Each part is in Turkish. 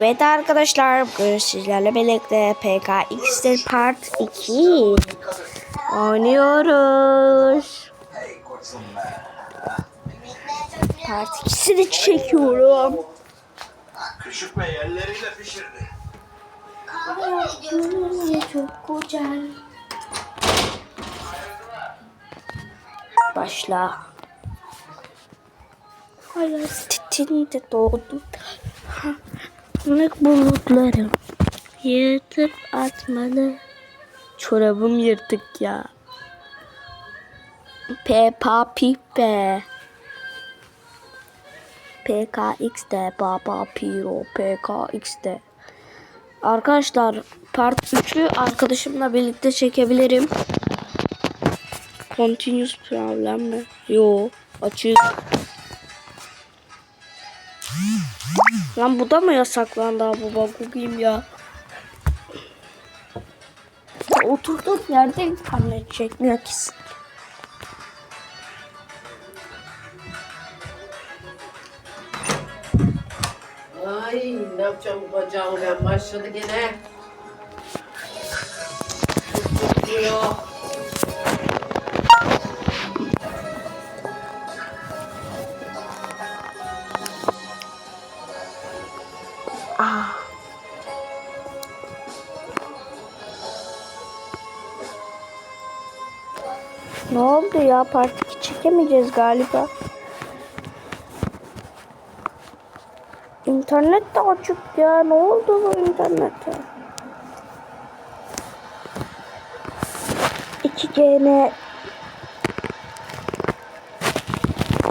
Evet arkadaşlar bugün sizlerle birlikte PKX'de Part 2 oynuyoruz. Part 2'sini çekiyorum. Küçük bey elleriyle pişirdi. Çok güzel. Başla. Hayatımda doğdum. Karanlık bulutlarım yırtıp atmalı. Çorabım yırtık ya. Peppa Pig be. PKX'de Baba Piro PKX'de. Arkadaşlar part 3'ü arkadaşımla birlikte çekebilirim. Continuous problem mi? Yo açık. Lan bu da mı yasaklandı abi bak bakayım ya. Oturduğum yerde internet çekmiyor ki. Ay ne yapacağım bu bacağımı ben başladı gene. Tutuyor. Ah. Ne oldu ya? Part 2 çekemeyeceğiz galiba. İnternet de açık ya. Ne oldu bu internete? 2G'ne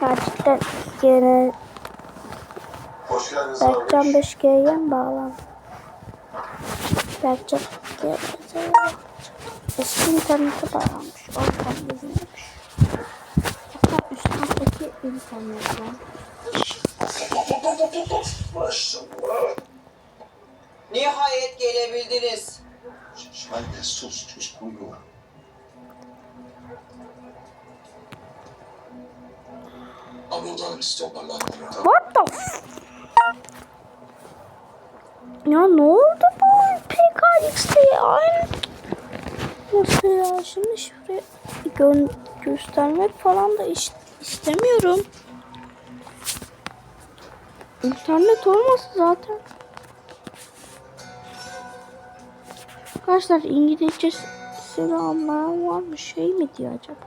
Gerçekten 2G'ne Hoş geldiniz Berkcan abi. 5G'ye mi bağlan? Berkcan 5G'ye Eski internete bağlanmış. Oradan izlemiş. Hatta üstteki internetten. Maşallah. Nihayet gelebildiniz. Anne sus sus istiyorlar. What the f- Ya ne oldu bu PKX'de ya? Nasıl ya? Şimdi şuraya gö- göstermek falan da iş- istemiyorum. İnternet olmasa zaten. Arkadaşlar İngilizcesini anlayan var mı? Şey mi diyor acaba?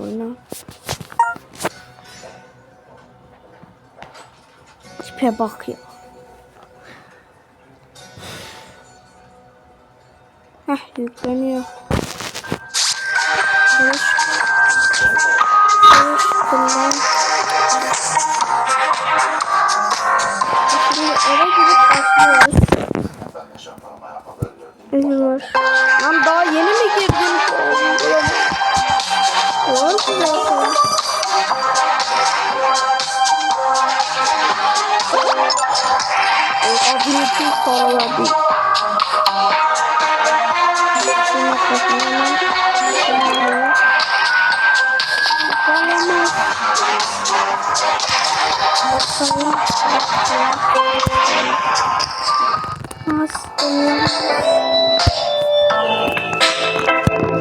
Oyna. Tipe bak ya. Heh yükleniyor. Hoş. Hoş kullan. Şimdi eve girip Bakalım. Bakalım.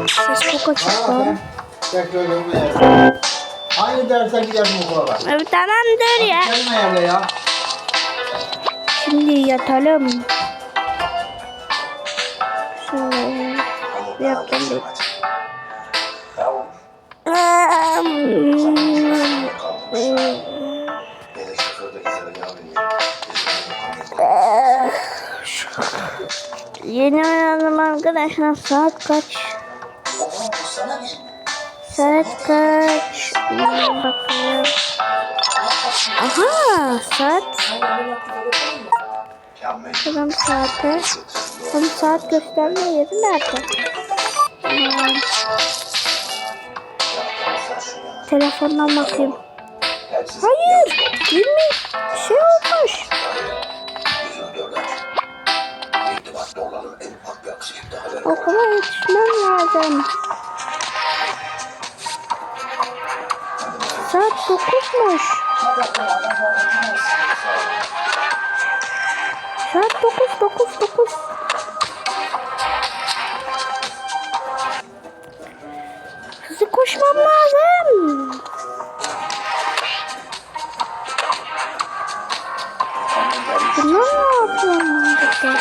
Ses çok açık yer. Aynı derse giderdim okula bak. Evet tamamdır ya. Gelme yerle ya. Şimdi yatalım. Şimdi yapacağım. Yeni uyandım arkadaşlar. Saat kaç? Saat kaç? Bakıyorum. Aha saat. Şuradan saate. Tam saat gösterme yeri nerede? Hmm. Telefondan bakayım. Hayır. 20 şey olmuş. Okula yetişmem lazım. Saat 9'muş. Saat 9 9 9. Hızlı koşmam lazım. Ne yapıyor?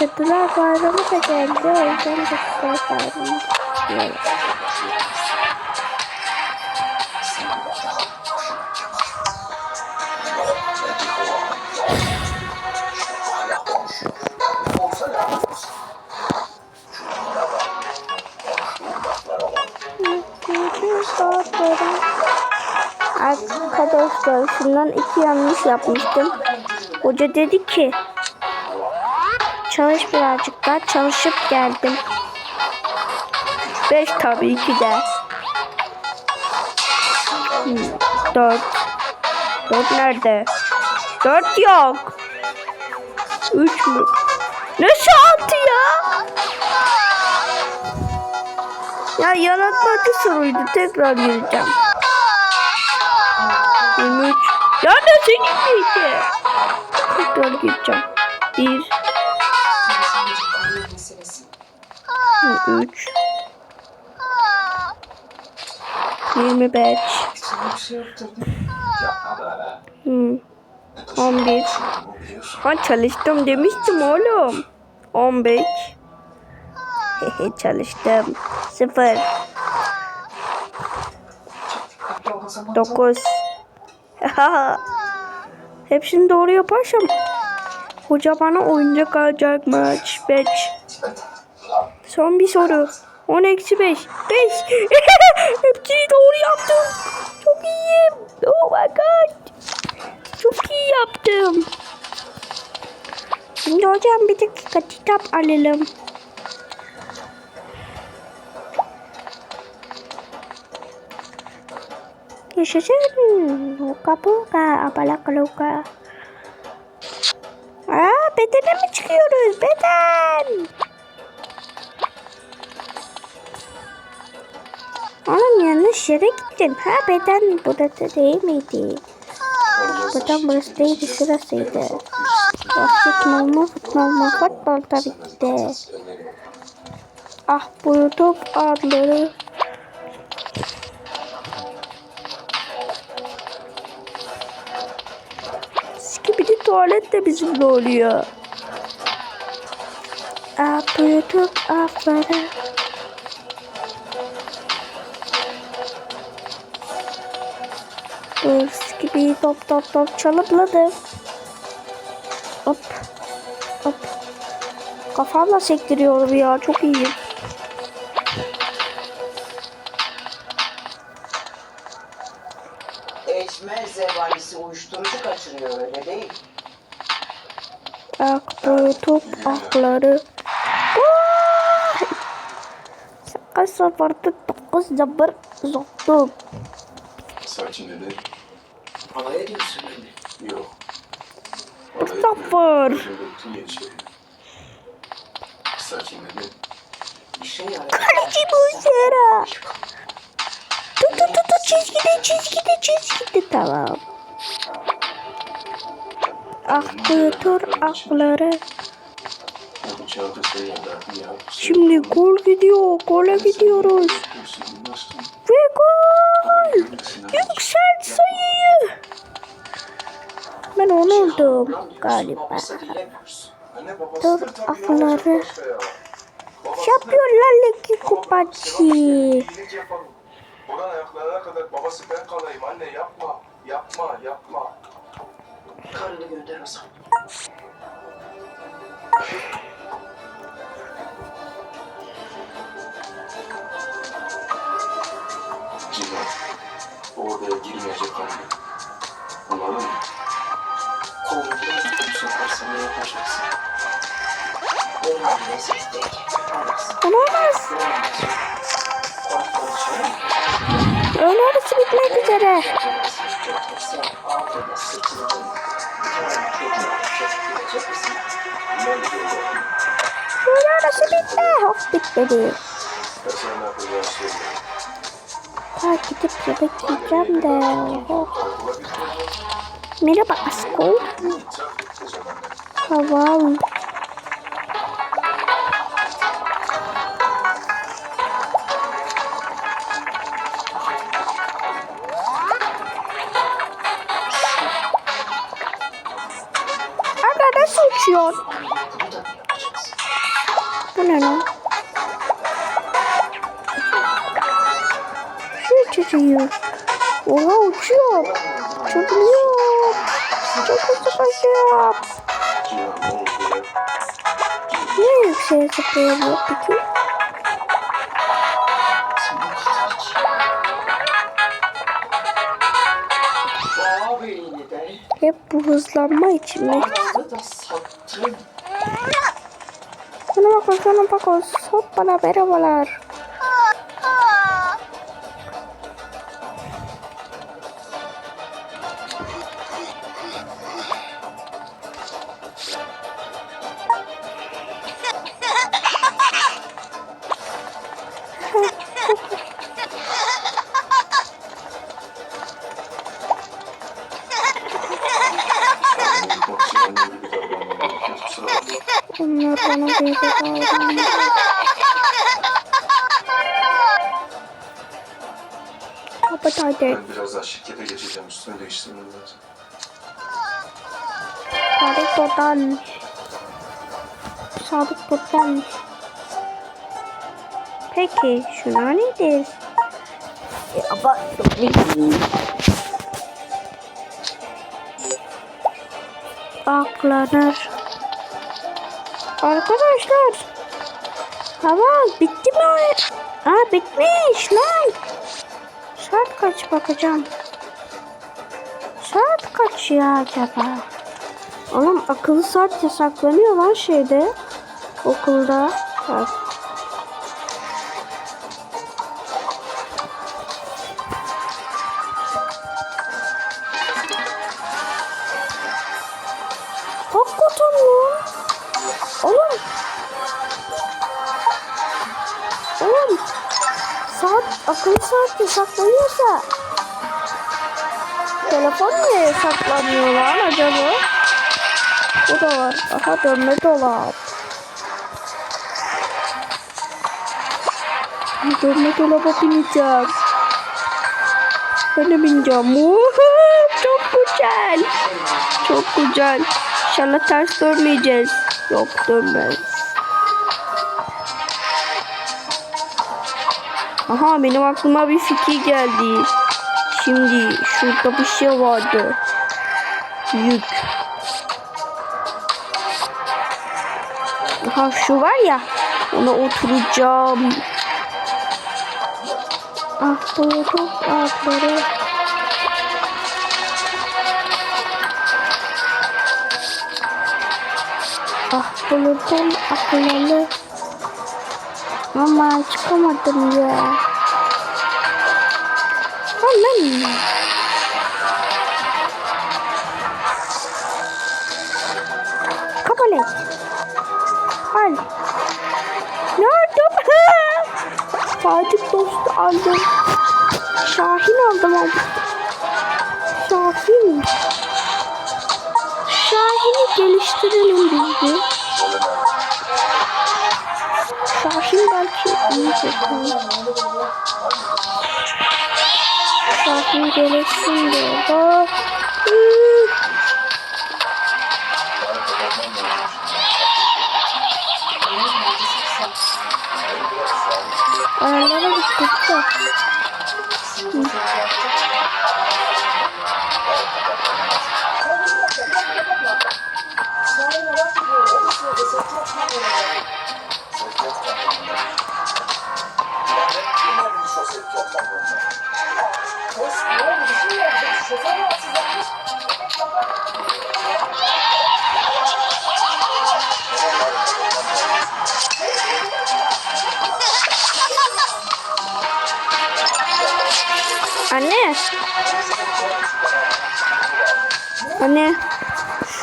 Cadılar Bayramı da geldi. O yüzden Cadılar Bayramı diyoruz. Arkadaşlar şundan iki yanlış yapmıştım. Hoca dedi ki çalış birazcık daha çalışıp geldim. Beş tabii ki de. Dört. Dört nerede? Dört yok. Üç mü? Ne altı ya? Ya yanıltmacı soruydu. Tekrar gireceğim. 23. Ya ne senin miydi? Tekrar gireceğim. 1 3 25 Yapma be. hmm, 11 Bu biliyorsun. Ha çalıştım demiştim oğlum. 15 Hehe çalıştım. 0 9 Hepsini doğru yaparsam Hoca bana oyuncak alacakmış. 5 Son bir soru. 10 eksi 5. 5. Hepsini doğru yaptım. Çok iyiyim. Oh my god. Çok iyi yaptım. Şimdi hocam bir dakika kitap alalım. Yaşasın. Buka buka. Apalaka luka. Aa bedene mi çıkıyoruz? Beden. Oğlum yanlış yere gittin. Ha beden burası değil miydi? Beden burası değildi şurasıydı. Basketbol mu futbol mu? Futbol tabii ki de. Ah bu top adları. Tuvalet de bizimle oluyor. Bu top adları. Hırs gibi top top top çalıpladı. Hop. Hop. Kafamla sektiriyorum ya. Çok iyiyim. Akları. Sakın safarda dokuz zabır zoktum. Sakinledi. Alay ediyorsun beni. Yok. Sıfır. Öldürdü yetişeri. Sakinledi. Bir şey. Kaleci bu Sera. Tut tut tut tut çizgide çizgide çizgide tamam. Aklı tur akları. O bıçağı da sayarlar. Ya. Şimdi gol gidiyor. Gole gidiyoruz. Ve gol. Yükselt sayıyı. Ben onu oldum galiba. Dur da- Şampiyonlar Ligi yapalım. Buradan ayaklarına kadar babası ben kalayım. Anne yapma. Yapma. Yapma. Karını gönder o Odaya girmeyecek anne. Anladın mı? Kolunu bu sefer sana yapacaksın. Olmaz neyse tek. Olmaz. Olamaz. Öğle arası bitmek üzere. Öğle arası bitti. Of bitmedi. Ben sana ne Ha gidip yemek yiyeceğim de. Merhaba Asko. Aga nasıl uçuyor? Bu ne? Uçuyor. Uçabiliyor. Çok hızlı koşuyor. Niye yükseğe zıplayamıyor peki? Hep bu hızlanma için mi? paranı da sattın. Sana bak sana bak o sop bana merhabalar. Onlar bana bir davranıyor. Kapat hadi. Ben biraz daha şirkete geçeceğim. Üstümü değiştirmem lazım. Sadık buradan. Sadık buradan. Peki şuna nedir? Ya bak Aklanır. Arkadaşlar. Tamam bitti mi? Aa bitmiş lan. Saat kaç bakacağım. Saat kaç ya acaba? Oğlum akıllı saat yasaklanıyor lan şeyde. Okulda. Bak. Aha dönme dolap. Dönme dolaba bineceğim. Ben de bineceğim. Çok güzel. Çok güzel. İnşallah ters dönmeyeceğiz. Yok dönmez. Aha benim aklıma bir fikir geldi. Şimdi şurada bir şey vardı. Yük. Aha şu var ya. Ona oturacağım. Ah buldum atları. Ah buldum akıllı. Ama çıkamadım ya. Aman. Kabul et. Al. Ne aldım? Sadık dostu aldım. Şahin aldım aldım. Şahin. Şahin'i geliştirelim biz de. Şahin belki iyi yapar. Şahin gelişsin diyor. Bak. Ayarlara gittik de. Anne.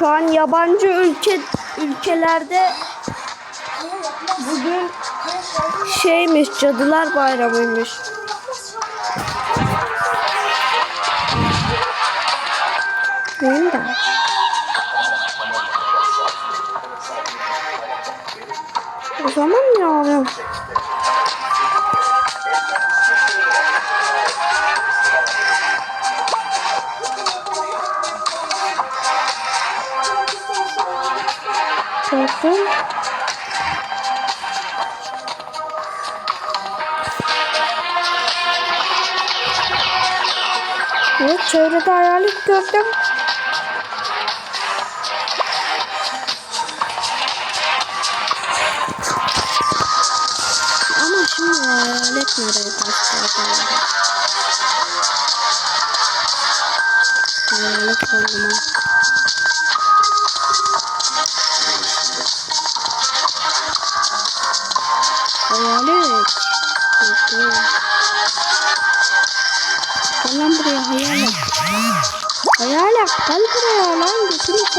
Şu an yabancı ülke ülkelerde bugün şeymiş cadılar bayramıymış. Benim de. O zaman ne oluyor? Çevrede hayalet gördüm. Ama şimdi hayalet nereye kaçtı? Hayalet oldum. Hayalet.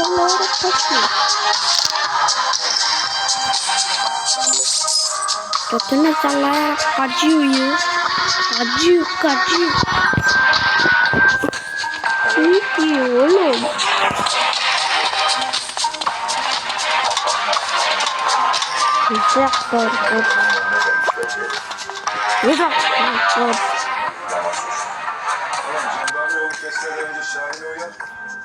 Sallayarak kaçıyor. Götünü sallayarak kaçıyor ya. Kaçıyor kaçıyor. Ne diyor oğlum? Uzak korkut. Uzak korkut.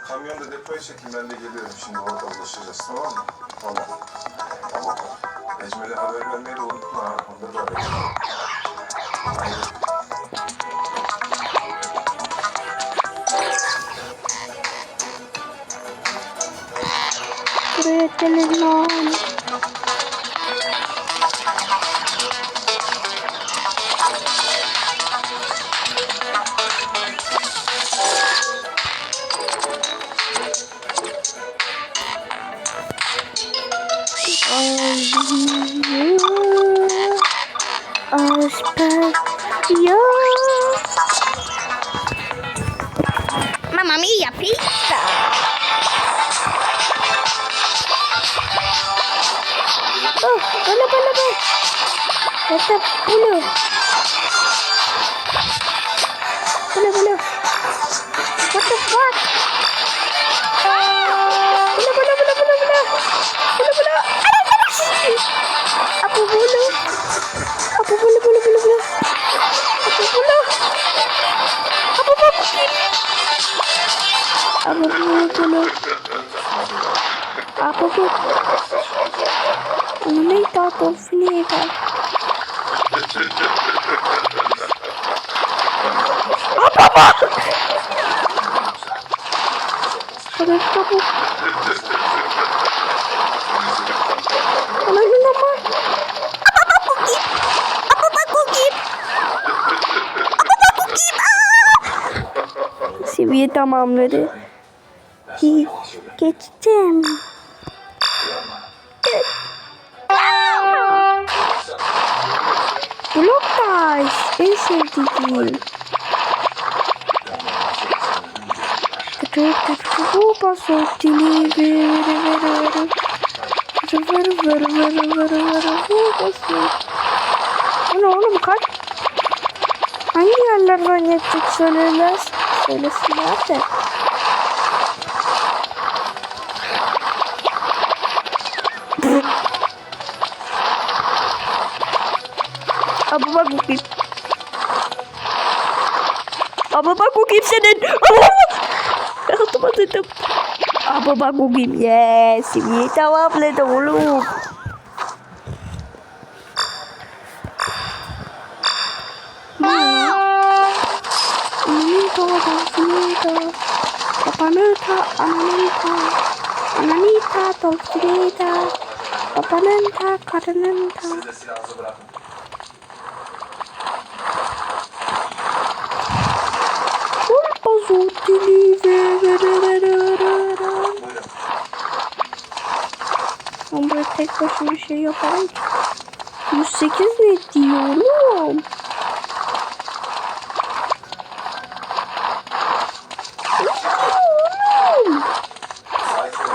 Kamyonda depoya çekin ben de geliyorum. Şimdi orada ulaşacağız tamam mı? Tamam. Tamam. Ecmel'e haber vermeyi de unutma ha. Onda da haber. Aynen. Buraya gelin bulu bulu? Apa bulu? Only thought of flavor. Ada kamu. Ano yun naman? Apa ba kukip? Apa ba kukip? Apa ba kukip? Ah! Seviye tamamladı. Blok taş. En sevdiğim. Bu paso dili ver ver ver. Ver ver ver ver ver. Bu paso. Bu ne oğlum kaç? Hangi yerlerden geçecek söylerler? Söylesinler de. Babama gukip. Aku tuh senin. Yaktım Apa Babama gukip. Yes. Şimdi tamamladım oğlum. Papanita, Ananita, Ananita, Dolfinita, Papananta, Karananta. Size silahınızı bırakın. Buyurun. Ben böyle tek başıma şey yaparım ki. 108 ne diyor oğlum? Ne diyor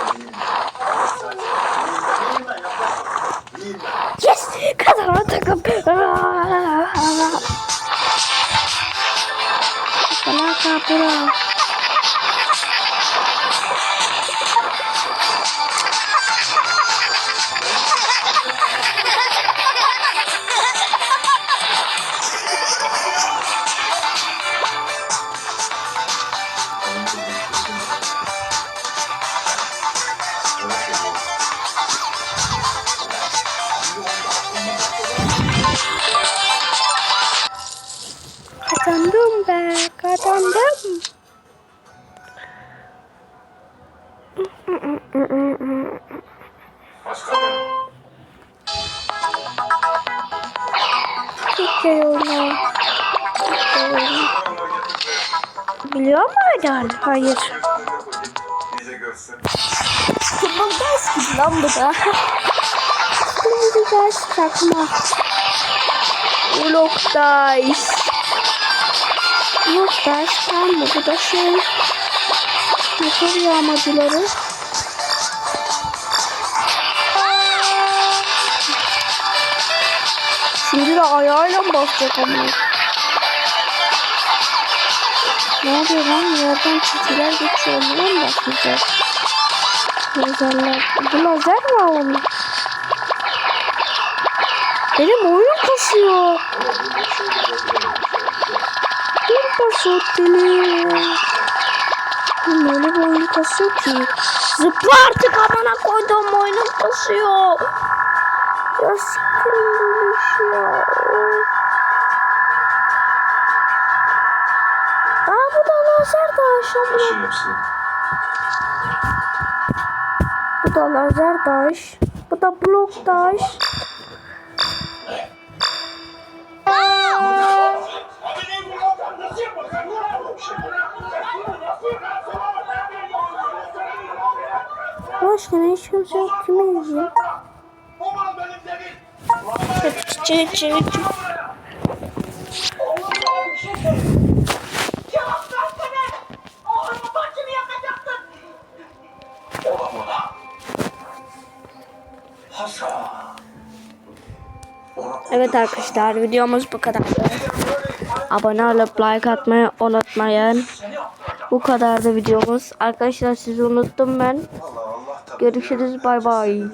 Çok şey oldu. Biliyor mu Adal? Hayır. Futbol ders gibi lan bu da. Futbol ders çakma. Vlog ders. Ders tam mı? Bu da şey. Motor yağmacıları. Şimdi de ayağıyla mı basacak ama? Ne yapıyor lan? Yerden çizgiler geçiyor. Buna mı basmayacak? Lazerler. Bu lazer mi onun? Benim oyun kasıyor. Bir kasıyor deli. Benim öyle bir oyun kasıyor ki. Zıpla artık amına koyduğum oyunum kasıyor. Ya sıkılmış ya. Aa bu da lazer. Taşıyın hepsini. Bu da lazer daş. Bu da blok daş. Ne hiç kimse izliyor? Evet arkadaşlar videomuz bu kadar. Abone olup like atmayı unutmayın. Bu kadar da videomuz. Arkadaşlar sizi unuttum ben. Good shooters. Bye bye.